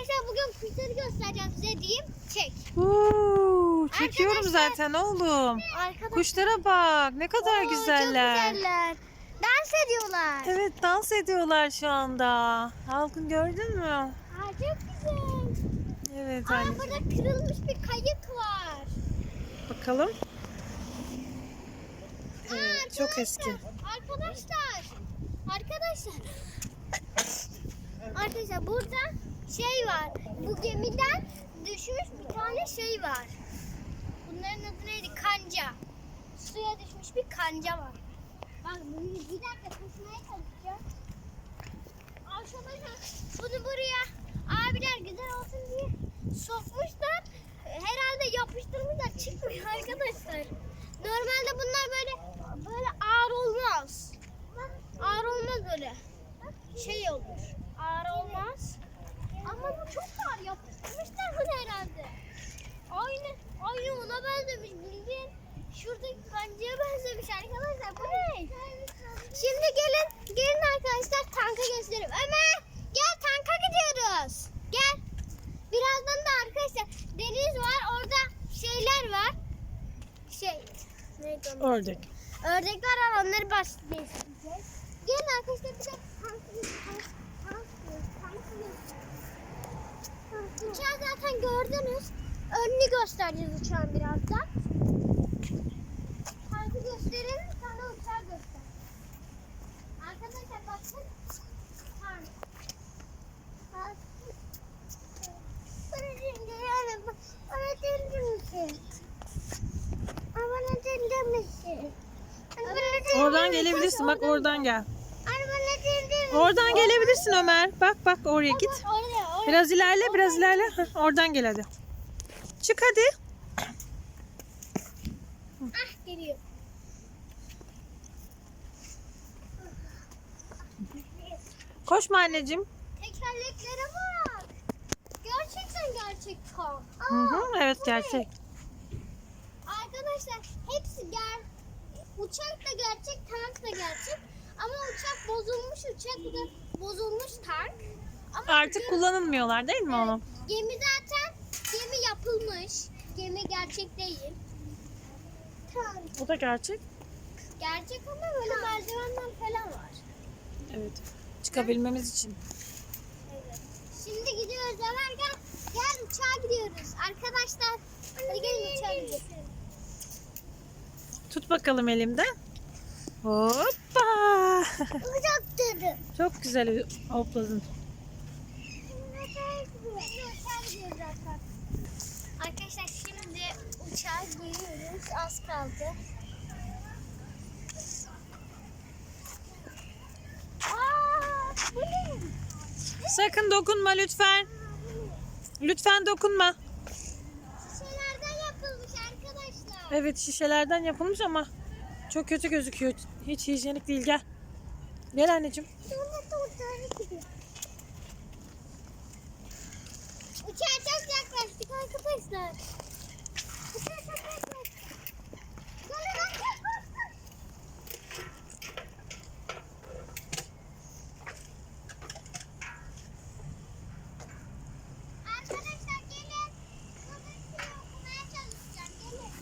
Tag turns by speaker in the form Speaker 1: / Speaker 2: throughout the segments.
Speaker 1: Arkadaşlar bugün kuşları göstereceğim size diyeyim. Çek.
Speaker 2: Oo, çekiyorum
Speaker 1: Arkadaşlar-
Speaker 2: zaten oğlum.
Speaker 1: Arkadaşlar.
Speaker 2: Kuşlara bak ne kadar
Speaker 1: Oo,
Speaker 2: güzeller.
Speaker 1: Çok güzeller. Dans ediyorlar.
Speaker 2: Evet dans ediyorlar şu anda. Halkın gördün mü?
Speaker 1: Aa, çok güzel.
Speaker 2: Evet
Speaker 1: Aa,
Speaker 2: anneciğim.
Speaker 1: burada kırılmış bir kayık var.
Speaker 2: Bakalım.
Speaker 1: Aa,
Speaker 2: Evet, çok eski.
Speaker 1: Arkadaşlar. Arkadaşlar. Arkadaşlar burada şey var. Bu gemiden düşmüş bir tane şey var. Bunların adı neydi? Kanca. Suya düşmüş bir kanca var. Bak bunu bir dakika taşımaya çalışacağım. Arkadaşlar bunu buraya Aynı ona benzemiş bildiğin. Şuradaki kancaya benzemiş arkadaşlar. Bu ne? Şimdi gelin gelin arkadaşlar tanka göstereyim. Ömer gel tanka gidiyoruz. Gel. Birazdan da arkadaşlar deniz var. Orada şeyler var. Şey neydi onun?
Speaker 2: Ördek.
Speaker 1: Ördekler var onları besleyeceğiz. Gelin arkadaşlar bir de tank tank tank tank Uçağı zaten gördünüz. Önünü göstereceğiz uçağın birazdan. Tankı gösterelim sonra uçağı göster. Arkadaşlar bakın. Tank. Tank. Bana şimdi yani bana dinlemişsin. Bana dinlemişsin.
Speaker 2: Oradan gelebilirsin bak oradan gel.
Speaker 1: Dinlemişsin.
Speaker 2: Oradan gelebilirsin Ömer. Bak bak oraya git. Biraz ilerle biraz ilerle. Heh, oradan gel hadi. Çık hadi.
Speaker 1: Ah geliyor.
Speaker 2: Koşma anneciğim.
Speaker 1: Tekerleklere bak. Gerçekten gerçek tank.
Speaker 2: Hı hı, evet gerçek.
Speaker 1: Arkadaşlar hepsi ger uçak da gerçek, tank da gerçek. Ama uçak bozulmuş, uçak da bozulmuş tank. Ama
Speaker 2: Artık kullanılmıyorlar değil mi oğlum?
Speaker 1: Gemi zaten yapılmış. Gemi gerçek değil. Tank.
Speaker 2: Bu da gerçek.
Speaker 1: Gerçek ama böyle merdivenler falan var.
Speaker 2: Evet. Çıkabilmemiz için.
Speaker 1: Evet. Şimdi gidiyoruz Ömer gel. Gel uçağa gidiyoruz. Arkadaşlar hadi gelin uçağa gidiyoruz.
Speaker 2: Tut bakalım elimde. Hoppa.
Speaker 1: Dedi.
Speaker 2: Çok güzel hopladın.
Speaker 1: Arkadaşlar şimdi uçağa giriyoruz. Az kaldı. Aa, bu ne?
Speaker 2: Sakın dokunma lütfen. Lütfen dokunma.
Speaker 1: Şişelerden yapılmış arkadaşlar.
Speaker 2: Evet şişelerden yapılmış ama çok kötü gözüküyor. Hiç hijyenik değil gel. Gel anneciğim.
Speaker 1: Sonra da uçağa gidiyor. Uçağa çok yaklaştık arkadaşlar. Uçağa çok yaklaştık. Gelin arkadaşlar. Arkadaşlar gelin. Burada bir şey okumaya çalışacağım. Gelin.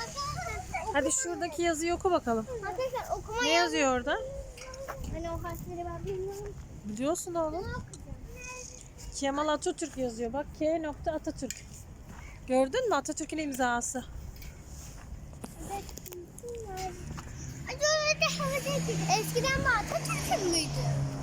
Speaker 1: Arkadaşlar,
Speaker 2: Hadi şuradaki yazıyı oku bakalım.
Speaker 1: Arkadaşlar okuma
Speaker 2: Ne
Speaker 1: yaz-
Speaker 2: yazıyor orada?
Speaker 1: Hani o harfleri ben bilmiyorum.
Speaker 2: Biliyorsun oğlum. Kemal Atatürk yazıyor. Bak K Atatürk. Gördün mü Atatürk'ün imzası?
Speaker 1: Eskiden mi Atatürk'ün müydü?